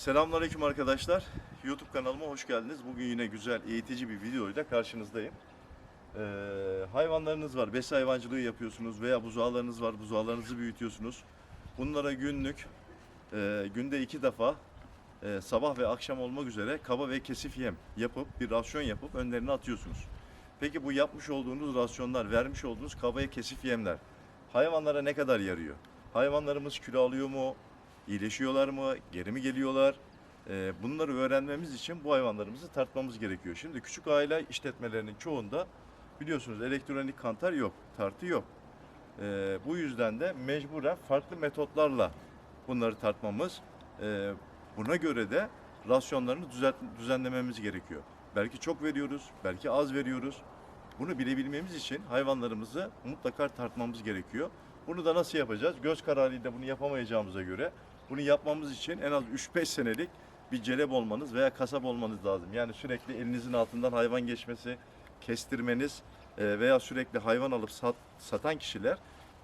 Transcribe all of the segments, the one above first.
Selamünaleyküm arkadaşlar. YouTube kanalıma hoş geldiniz. Bugün yine güzel, eğitici bir videoyla karşınızdayım. Ee, hayvanlarınız var, besi hayvancılığı yapıyorsunuz veya buzağlarınız var, buzağlarınızı büyütüyorsunuz. Bunlara günlük, e, günde iki defa e, sabah ve akşam olmak üzere kaba ve kesif yem yapıp, bir rasyon yapıp önlerine atıyorsunuz. Peki bu yapmış olduğunuz rasyonlar, vermiş olduğunuz kaba ve kesif yemler hayvanlara ne kadar yarıyor? Hayvanlarımız kilo alıyor mu? İyileşiyorlar mı? Geri mi geliyorlar? Ee, bunları öğrenmemiz için bu hayvanlarımızı tartmamız gerekiyor. Şimdi küçük aile işletmelerinin çoğunda biliyorsunuz elektronik kantar yok, tartı yok. Ee, bu yüzden de mecburen farklı metotlarla bunları tartmamız, e, buna göre de rasyonlarını düzelt, düzenlememiz gerekiyor. Belki çok veriyoruz, belki az veriyoruz. Bunu bilebilmemiz için hayvanlarımızı mutlaka tartmamız gerekiyor. Bunu da nasıl yapacağız? Göz kararıyla bunu yapamayacağımıza göre bunu yapmamız için en az 3-5 senelik bir celep olmanız veya kasap olmanız lazım. Yani sürekli elinizin altından hayvan geçmesi, kestirmeniz e, veya sürekli hayvan alıp sat, satan kişiler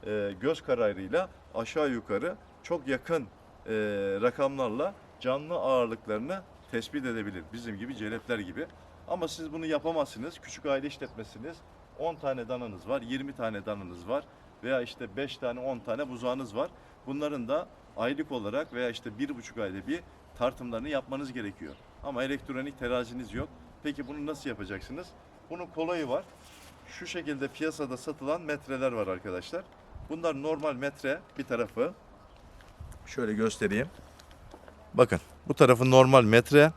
e, göz kararıyla aşağı yukarı çok yakın e, rakamlarla canlı ağırlıklarını tespit edebilir. Bizim gibi celepler gibi. Ama siz bunu yapamazsınız. Küçük aile işletmesiniz. 10 tane dananız var, 20 tane dananız var veya işte 5 tane 10 tane buzağınız var. Bunların da aylık olarak veya işte bir buçuk ayda bir tartımlarını yapmanız gerekiyor. Ama elektronik teraziniz yok. Peki bunu nasıl yapacaksınız? Bunun kolayı var. Şu şekilde piyasada satılan metreler var arkadaşlar. Bunlar normal metre bir tarafı. Şöyle göstereyim. Bakın bu tarafı normal metre.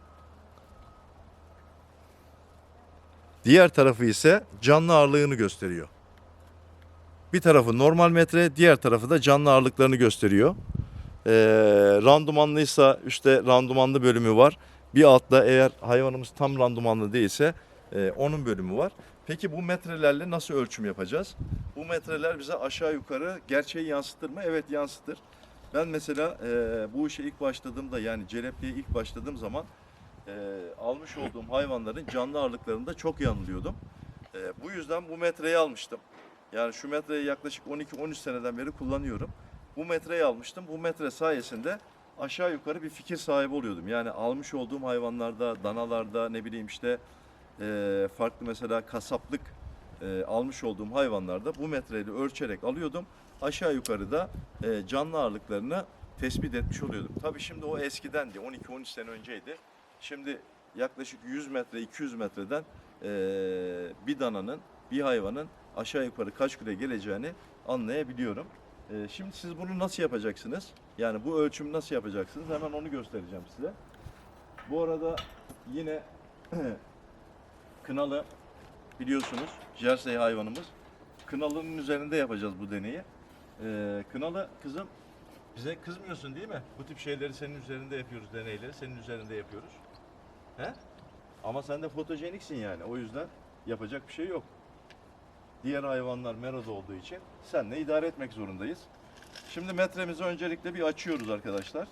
Diğer tarafı ise canlı ağırlığını gösteriyor. Bir tarafı normal metre, diğer tarafı da canlı ağırlıklarını gösteriyor. Ee, randumanlıysa işte randumanlı bölümü var. Bir altta eğer hayvanımız tam randumanlı değilse e, onun bölümü var. Peki bu metrelerle nasıl ölçüm yapacağız? Bu metreler bize aşağı yukarı gerçeği yansıtır mı? Evet yansıtır. Ben mesela e, bu işe ilk başladığımda yani celepliğe ilk başladığım zaman e, almış olduğum hayvanların canlı ağırlıklarında çok yanılıyordum. E, bu yüzden bu metreyi almıştım. Yani şu metreyi yaklaşık 12-13 seneden beri kullanıyorum. Bu metreyi almıştım. Bu metre sayesinde aşağı yukarı bir fikir sahibi oluyordum. Yani almış olduğum hayvanlarda, danalarda ne bileyim işte e, farklı mesela kasaplık e, almış olduğum hayvanlarda bu metreyle ölçerek alıyordum. Aşağı yukarıda e, canlı ağırlıklarını tespit etmiş oluyordum. Tabii şimdi o eskidendi. 12-13 sene önceydi. Şimdi yaklaşık 100 metre, 200 metreden e, bir dananın, bir hayvanın aşağı yukarı kaç kilo geleceğini anlayabiliyorum. E, şimdi siz bunu nasıl yapacaksınız? Yani bu ölçümü nasıl yapacaksınız? Hemen onu göstereceğim size. Bu arada yine kınalı biliyorsunuz jersey hayvanımız. Kınalının üzerinde yapacağız bu deneyi. E, kınalı kızım bize kızmıyorsun değil mi? Bu tip şeyleri senin üzerinde yapıyoruz deneyleri. Senin üzerinde yapıyoruz. He? Ama sen de fotojeniksin yani. O yüzden yapacak bir şey yok. Diğer hayvanlar merada olduğu için senle idare etmek zorundayız. Şimdi metremizi öncelikle bir açıyoruz arkadaşlar.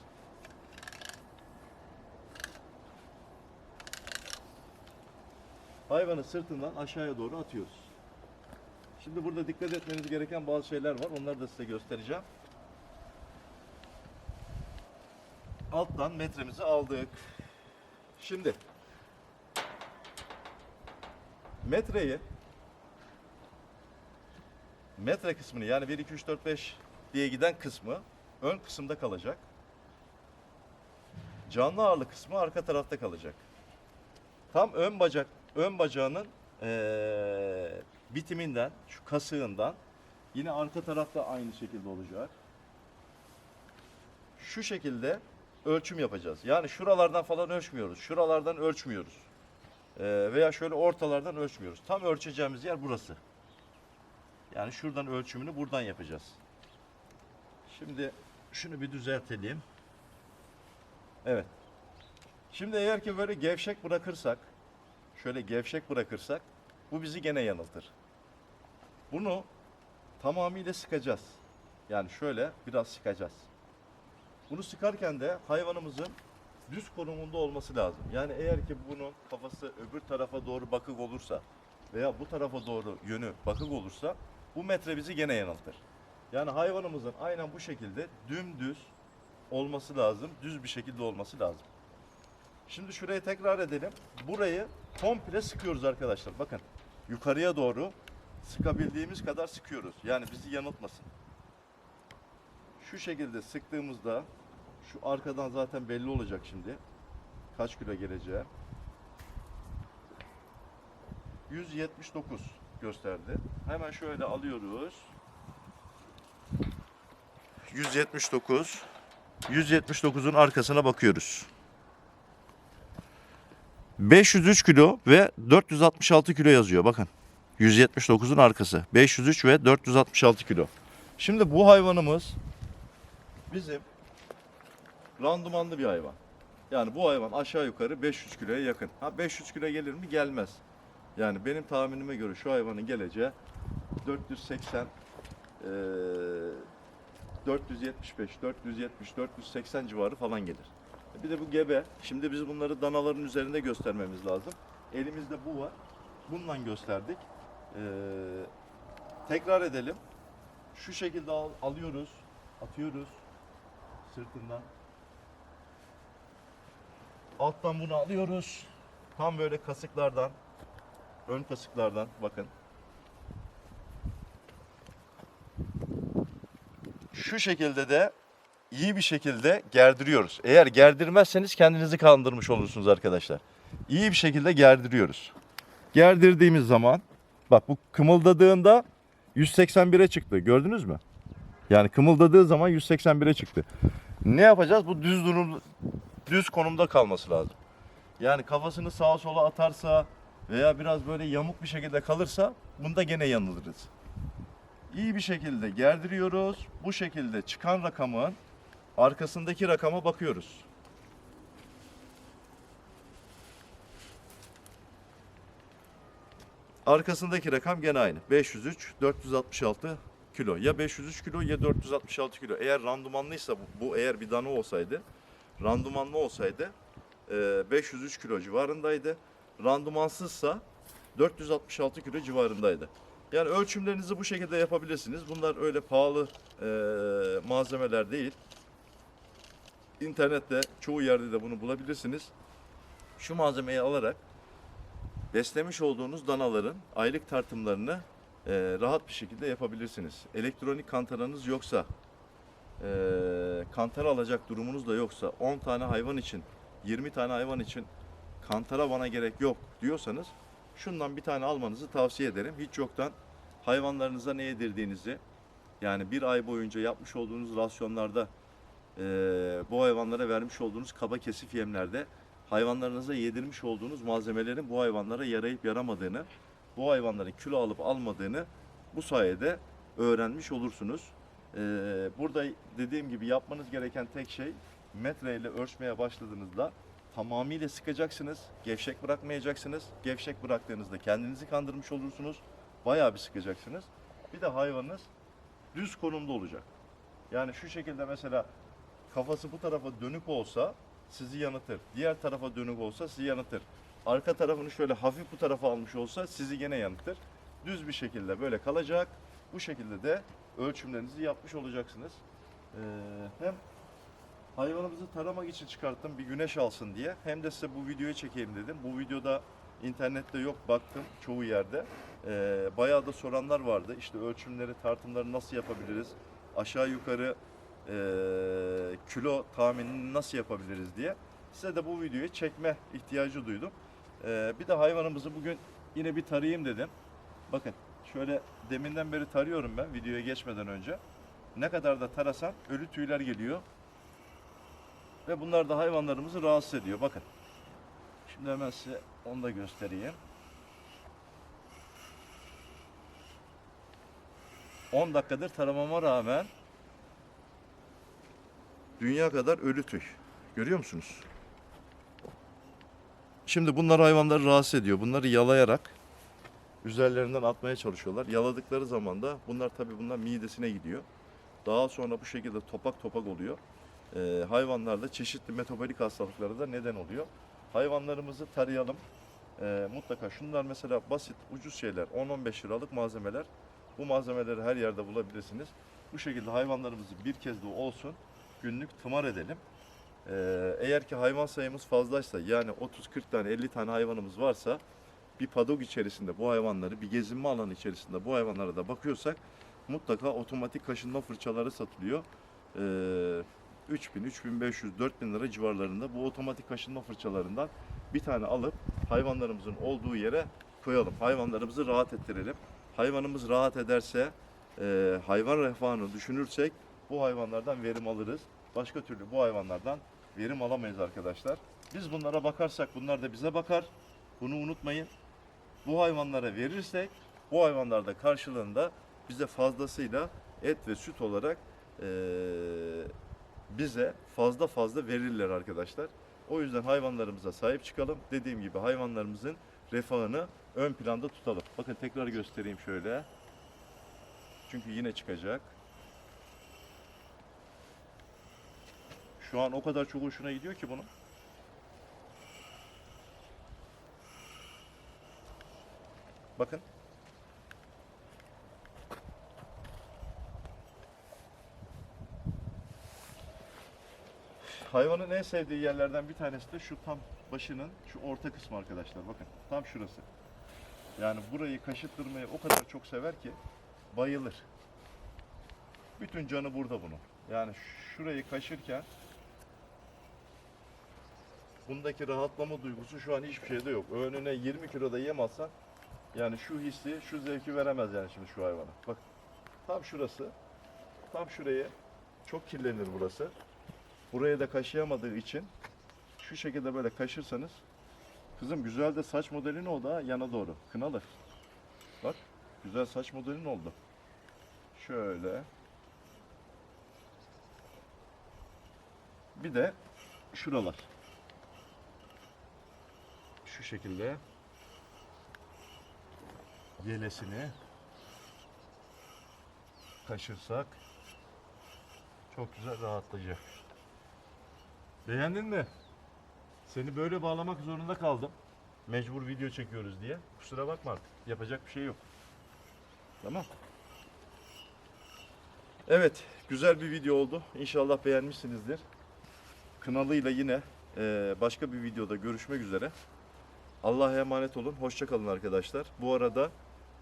Hayvanı sırtından aşağıya doğru atıyoruz. Şimdi burada dikkat etmeniz gereken bazı şeyler var. Onları da size göstereceğim. Alttan metremizi aldık. Şimdi metreyi metre kısmını yani 1 2 3 4 5 diye giden kısmı ön kısımda kalacak. Canlı ağırlık kısmı arka tarafta kalacak. Tam ön bacak ön bacağının eee, bitiminden şu kasığından yine arka tarafta aynı şekilde olacak. Şu şekilde ölçüm yapacağız. Yani şuralardan falan ölçmüyoruz. Şuralardan ölçmüyoruz. Ee, veya şöyle ortalardan ölçmüyoruz. Tam ölçeceğimiz yer burası. Yani şuradan ölçümünü buradan yapacağız. Şimdi şunu bir düzeltelim. Evet. Şimdi eğer ki böyle gevşek bırakırsak, şöyle gevşek bırakırsak bu bizi gene yanıltır. Bunu tamamıyla sıkacağız. Yani şöyle biraz sıkacağız. Bunu sıkarken de hayvanımızın düz konumunda olması lazım. Yani eğer ki bunun kafası öbür tarafa doğru bakık olursa veya bu tarafa doğru yönü bakık olursa bu metre bizi gene yanıltır. Yani hayvanımızın aynen bu şekilde dümdüz olması lazım, düz bir şekilde olması lazım. Şimdi şurayı tekrar edelim. Burayı komple sıkıyoruz arkadaşlar. Bakın yukarıya doğru sıkabildiğimiz kadar sıkıyoruz. Yani bizi yanıltmasın. Şu şekilde sıktığımızda şu arkadan zaten belli olacak şimdi. Kaç kilo geleceği. 179 gösterdi. Hemen şöyle alıyoruz. 179 179'un arkasına bakıyoruz. 503 kilo ve 466 kilo yazıyor bakın. 179'un arkası. 503 ve 466 kilo. Şimdi bu hayvanımız bizim randımanlı bir hayvan. Yani bu hayvan aşağı yukarı 500 kiloya yakın. Ha 500 kilo gelir mi? Gelmez. Yani benim tahminime göre şu hayvanın geleceği 480 eee 475, 470, 480 civarı falan gelir. Bir de bu gebe. Şimdi biz bunları danaların üzerinde göstermemiz lazım. Elimizde bu var. Bundan gösterdik. Ee, tekrar edelim. Şu şekilde al- alıyoruz, atıyoruz sırtından. Alttan bunu alıyoruz. Tam böyle kasıklardan, ön kasıklardan bakın. Şu şekilde de iyi bir şekilde gerdiriyoruz. Eğer gerdirmezseniz kendinizi kandırmış olursunuz arkadaşlar. İyi bir şekilde gerdiriyoruz. Gerdirdiğimiz zaman bak bu kımıldadığında 181'e çıktı. Gördünüz mü? Yani kımıldadığı zaman 181'e çıktı. Ne yapacağız? Bu düz durum düz konumda kalması lazım. Yani kafasını sağa sola atarsa veya biraz böyle yamuk bir şekilde kalırsa bunda gene yanılırız. İyi bir şekilde gerdiriyoruz. Bu şekilde çıkan rakamın arkasındaki rakama bakıyoruz. Arkasındaki rakam gene aynı. 503, 466 kilo. Ya 503 kilo ya 466 kilo. Eğer randumanlıysa bu, bu eğer bir dana olsaydı, randumanlı olsaydı e, 503 kilo civarındaydı. Randumansızsa 466 kilo civarındaydı. Yani ölçümlerinizi bu şekilde yapabilirsiniz. Bunlar öyle pahalı e, malzemeler değil. İnternette çoğu yerde de bunu bulabilirsiniz. Şu malzemeyi alarak beslemiş olduğunuz danaların aylık tartımlarını e, rahat bir şekilde yapabilirsiniz. Elektronik kantaranız yoksa, e, kantara alacak durumunuz da yoksa 10 tane hayvan için, 20 tane hayvan için kantara bana gerek yok diyorsanız şundan bir tane almanızı tavsiye ederim. Hiç yoktan hayvanlarınıza ne yedirdiğinizi yani bir ay boyunca yapmış olduğunuz rasyonlarda e, bu hayvanlara vermiş olduğunuz kaba kesif yemlerde hayvanlarınıza yedirmiş olduğunuz malzemelerin bu hayvanlara yarayıp yaramadığını, bu hayvanların kilo alıp almadığını bu sayede öğrenmiş olursunuz. E, burada dediğim gibi yapmanız gereken tek şey metreyle ölçmeye başladığınızda tamamıyla sıkacaksınız. Gevşek bırakmayacaksınız. Gevşek bıraktığınızda kendinizi kandırmış olursunuz. Bayağı bir sıkacaksınız. Bir de hayvanınız düz konumda olacak. Yani şu şekilde mesela kafası bu tarafa dönük olsa sizi yanıtır. Diğer tarafa dönük olsa sizi yanıtır. Arka tarafını şöyle hafif bu tarafa almış olsa sizi gene yanıtır. Düz bir şekilde böyle kalacak. Bu şekilde de ölçümlerinizi yapmış olacaksınız. Ee, hem hayvanımızı taramak için çıkarttım bir güneş alsın diye. Hem de size bu videoyu çekeyim dedim. Bu videoda internette yok baktım çoğu yerde. Ee, bayağı da soranlar vardı. İşte ölçümleri, tartımları nasıl yapabiliriz? Aşağı yukarı e, kilo tahminini nasıl yapabiliriz diye. Size de bu videoyu çekme ihtiyacı duydum. Ee, bir de hayvanımızı bugün yine bir tarayayım dedim. Bakın şöyle deminden beri tarıyorum ben videoya geçmeden önce. Ne kadar da tarasam ölü tüyler geliyor. Ve bunlar da hayvanlarımızı rahatsız ediyor. Bakın. Şimdi hemen size onu da göstereyim. 10 dakikadır taramama rağmen dünya kadar ölü tüy. Görüyor musunuz? Şimdi bunlar hayvanları rahatsız ediyor. Bunları yalayarak üzerlerinden atmaya çalışıyorlar. Yaladıkları zaman da bunlar tabii bunlar midesine gidiyor. Daha sonra bu şekilde topak topak oluyor. Ee, hayvanlarda çeşitli metabolik hastalıklara da neden oluyor. Hayvanlarımızı tarayalım. Ee, mutlaka şunlar mesela basit, ucuz şeyler. 10-15 liralık malzemeler. Bu malzemeleri her yerde bulabilirsiniz. Bu şekilde hayvanlarımızı bir kez de olsun günlük tımar edelim. Ee, eğer ki hayvan sayımız fazlaysa yani 30-40 tane 50 tane hayvanımız varsa bir padok içerisinde bu hayvanları bir gezinme alanı içerisinde bu hayvanlara da bakıyorsak mutlaka otomatik kaşınma fırçaları satılıyor. Ee, 3000, 3500, 4000 lira civarlarında bu otomatik kaşınma fırçalarından bir tane alıp hayvanlarımızın olduğu yere koyalım. Hayvanlarımızı rahat ettirelim. Hayvanımız rahat ederse, e, hayvan refahını düşünürsek bu hayvanlardan verim alırız. Başka türlü bu hayvanlardan verim alamayız arkadaşlar. Biz bunlara bakarsak bunlar da bize bakar. Bunu unutmayın. Bu hayvanlara verirsek bu hayvanlar da karşılığında bize fazlasıyla et ve süt olarak eee, bize fazla fazla verirler arkadaşlar. O yüzden hayvanlarımıza sahip çıkalım. Dediğim gibi hayvanlarımızın refahını ön planda tutalım. Bakın tekrar göstereyim şöyle. Çünkü yine çıkacak. Şu an o kadar çok hoşuna gidiyor ki bunun. Bakın. Hayvanın en sevdiği yerlerden bir tanesi de şu tam başının şu orta kısmı arkadaşlar. Bakın tam şurası. Yani burayı kaşıttırmayı o kadar çok sever ki bayılır. Bütün canı burada bunun. Yani şurayı kaşırken bundaki rahatlama duygusu şu an hiçbir şeyde yok. Önüne 20 kilo da yem alsan yani şu hissi, şu zevki veremez yani şimdi şu hayvana. Bak tam şurası, tam şurayı çok kirlenir burası. Buraya da kaşıyamadığı için şu şekilde böyle kaşırsanız kızım güzel de saç modelin oldu ha yana doğru. Kınalı. Bak güzel saç modelin oldu. Şöyle. Bir de şuralar. Şu şekilde yelesini kaşırsak çok güzel rahatlayacak. Beğendin mi? Seni böyle bağlamak zorunda kaldım. Mecbur video çekiyoruz diye. Kusura bakma artık. Yapacak bir şey yok. Tamam. Evet, güzel bir video oldu. İnşallah beğenmişsinizdir. Kınalıyla yine eee, başka bir videoda görüşmek üzere. Allah'a emanet olun. Hoşça kalın arkadaşlar. Bu arada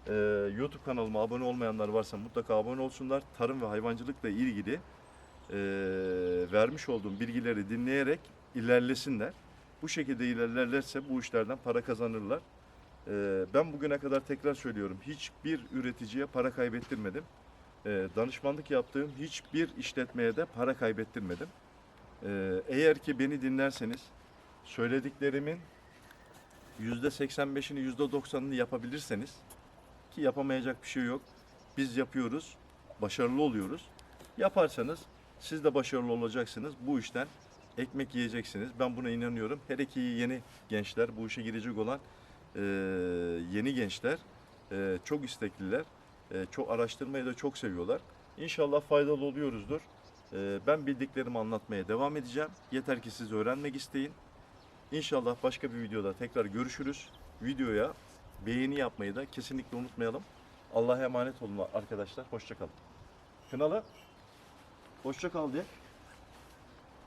eee, YouTube kanalıma abone olmayanlar varsa mutlaka abone olsunlar. Tarım ve hayvancılıkla ilgili eee, vermiş olduğum bilgileri dinleyerek ilerlesinler. Bu şekilde ilerlerlerse bu işlerden para kazanırlar. Eee, ben bugüne kadar tekrar söylüyorum. Hiçbir üreticiye para kaybettirmedim. Eee, danışmanlık yaptığım hiçbir işletmeye de para kaybettirmedim. Eee, eğer ki beni dinlerseniz söylediklerimin %85'ini %90'ını yapabilirseniz ki yapamayacak bir şey yok. Biz yapıyoruz, başarılı oluyoruz. Yaparsanız siz de başarılı olacaksınız. Bu işten ekmek yiyeceksiniz. Ben buna inanıyorum. Her iki yeni gençler, bu işe girecek olan eee, yeni gençler eee, çok istekliler. Eee, çok araştırmayı da çok seviyorlar. İnşallah faydalı oluyoruzdur. Eee, ben bildiklerimi anlatmaya devam edeceğim. Yeter ki siz öğrenmek isteyin. İnşallah başka bir videoda tekrar görüşürüz. Videoya beğeni yapmayı da kesinlikle unutmayalım. Allah'a emanet olun arkadaşlar. Hoşçakalın. Kınalı. Hoşça kal de.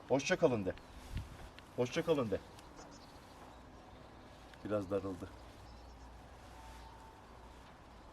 Hoşça kalın de. Hoşça kalın de. Biraz darıldı.